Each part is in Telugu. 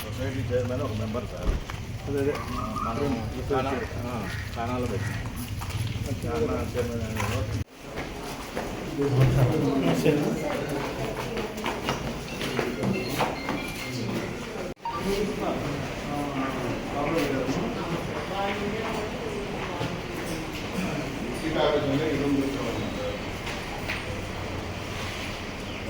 సొసైటీ చైర్మన్ ఒక మెంబర్ సార్ అదే మనం స్థానాలు పెట్టి చైర్మన్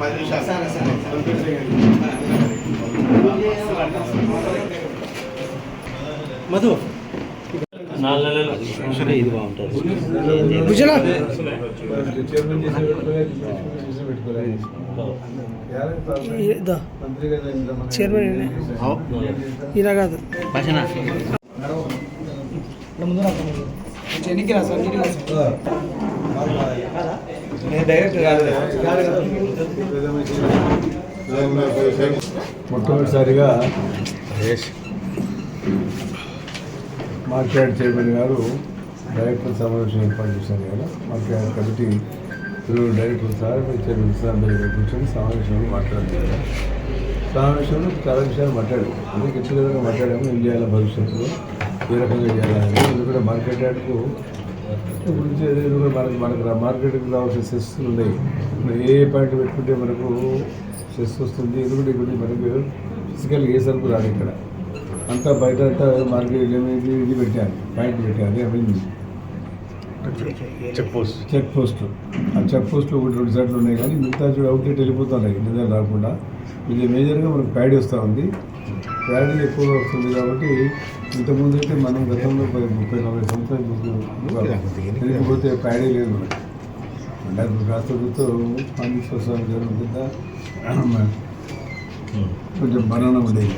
పది నిమిషాలు మధు. నాలుగు నెలలు. ఇది బాగుంటుంది. చైర్మన్ ఇలా కాదు. భాషణ చెనికి రా సార్ మొట్టమొదటిసారిగా మార్కెట్ చైర్మన్ గారు డైరెక్టర్ సమావేశం ఏర్పాటు చేశారు కదా. మార్కెట్ కమిటీ ఇరువురు డైరెక్టర్ సార్ చైర్మన్ సార్ కూర్చొని సమావేశంలో మాట్లాడుతున్నారు సమావేశంలో చాలా విషయాలు మాట్లాడారు. అదే వ్యక్తిగతంగా మాట్లాడాము. ఏం చేయాలి భవిష్యత్తులో ఏ రకంగా చేయాలని ఎందుకంటే మార్కెట్ యార్డ్కు కూడా మనకు మనకు రా- మార్కెట్కి రావాల్సిన సెస్ ఉన్నాయి. ఏ పాయింట్ పెట్టుకుంటే మనకు సెస్ వస్తుంది? ఎందుకంటే ఇక్కడ మనకు ఫిజికల్ ఏ సరుకు రాదు ఇక్కడ. అంతా బయట అంతా మార్కెట్ ఇది ఇది పెట్టారు. పాయింట్ పెట్టారు. అవి చెక్ పోస్ట్. Check post. ఆ చెక్ పోస్ట్లో ఒకటి రెండు సార్లు ఉన్నాయి కానీ మిగతా చూడు అవుట్లెట్ వెళ్ళిపోతున్నాయి. నిజాలు రాకుండా. ఇది మేజర్గా మనకు ప్యాడీ వస్తూ ఉంది. ప్యాడీ ఎక్కువగా వస్తుంది కాబట్టి ఇంతకుముందు అయితే మనం గతంలో పది ముప్పై నలభై సంవత్సరాలు వెళ్ళిపోతే ప్యాడీ లేదు మనకి కూర్చో పండించి వస్తాను కింద కొంచెం బనానా ఉండేది.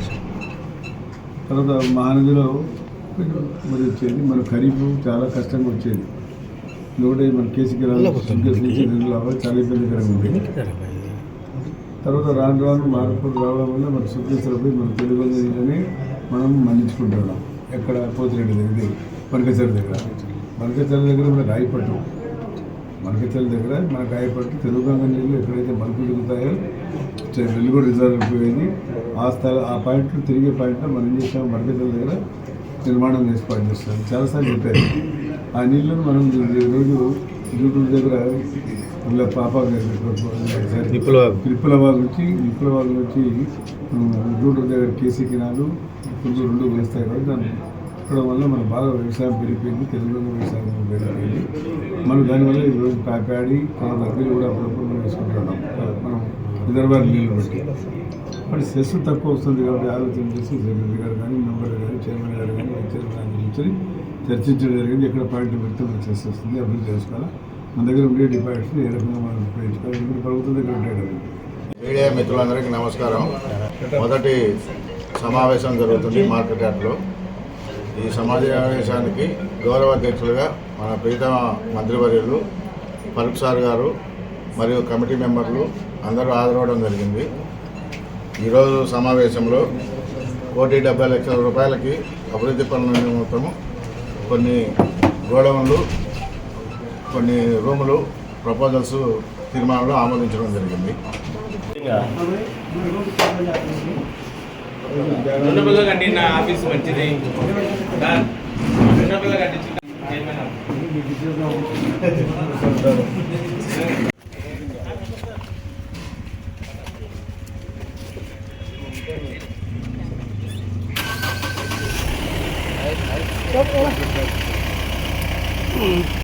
తర్వాత మహానదిలో కొంచెం మరి వచ్చేది మన ఖరీఫ్ చాలా కష్టంగా వచ్చేది. ఎందుకంటే మన కేసీకి రావాలి చాలా ఇబ్బందికరంగా ఉండేది. తర్వాత రాను రాను మార్పులు రావడం వల్ల మన సుఖేశ్వర మన తెలుగు నీళ్ళని మనం మన్నించుకుంటున్నాం. ఎక్కడ? పోతిరెడ్డి దగ్గర మనకచర్ల దగ్గర. మనకచర్ల దగ్గర మన గాయపట్టు మనకచర్ల దగ్గర మన గాయపట్టు తెలుగుగంగ నీళ్ళు ఎక్కడైతే మనకు దిగుతాయో వెలుగుడు రిజర్వ్ అయిపోయింది. ఆ స్థల ఆ పాయింట్లు తిరిగే పాయింట్లో మనం ఏం చేసాం? మనకచర్ల దగ్గర నిర్మాణం ఏర్పాటు చేస్తాం. చాలాసార్లు చెప్పారు. ఆ నీళ్ళను మనం రోజు యూట్యూబ్ దగ్గర ఇలా పాప. విప్లవాగు నుంచి విప్లవాగు నుంచి గూడూరు దగ్గర కేసీ కినాలు ఇప్పుడు రెండు వేస్తాయి కాబట్టి దాన్ని చెప్పడం వల్ల మన బాగా వ్యవసాయం పెరిగిపోయింది తెలుగులో వ్యవసాయం పెరిగిపోయింది. మనం దానివల్ల ఈరోజు పా- ప్యాడీ తర్వాత అగ్గిలు కూడా అప్పుడప్పుడు మనం వేసుకుంటున్నాం మనం రిజర్వాయర్ నీళ్ళు బట్టి మరి సెస్ తక్కువ వస్తుంది కాబట్టి ఆలోచన చేసి సెక్రటరీ గారు కానీ మెంబర్ గారు చైర్మన్ గారు కానీ చైర్మన్ గారు చర్చించడం జరిగింది. ఎక్కడ పాయింట్ పెడితే మనకు అభివృద్ధి చేసుకోవాలి? మన దగ్గర ఉండే డిపాజిట్స్ ఏ రకంగా మనం ఉపయోగించుకోవాలి ఇక్కడ ప్రభుత్వం దగ్గర ఉంటాయి మీడియా మిత్రులందరికీ నమస్కారం. మొదటి సమావేశం జరుగుతుంది మార్కెట్ యార్డ్లో. ఈ సమావేశానికి గౌరవ అధ్యక్షులుగా మన ప్రీతమ మంత్రివర్యులు ఫరూక్ సార్ గారు మరియు కమిటీ మెంబర్లు అందరూ హాజరవడం జరిగింది. ఈరోజు సమావేశంలో కోటి డెబ్బై లక్షల రూపాయలకి అభివృద్ధి పనుల నిమిత్తము కొన్ని గోడౌన్లు కొన్ని రూములు ప్రపోజల్స్ తీర్మానంలో ఆమోదించడం జరిగింది. రెండోపల్లిలో కట్టిన ఆఫీస్ మంచిది. కట్టించిన Tá bom. Hum.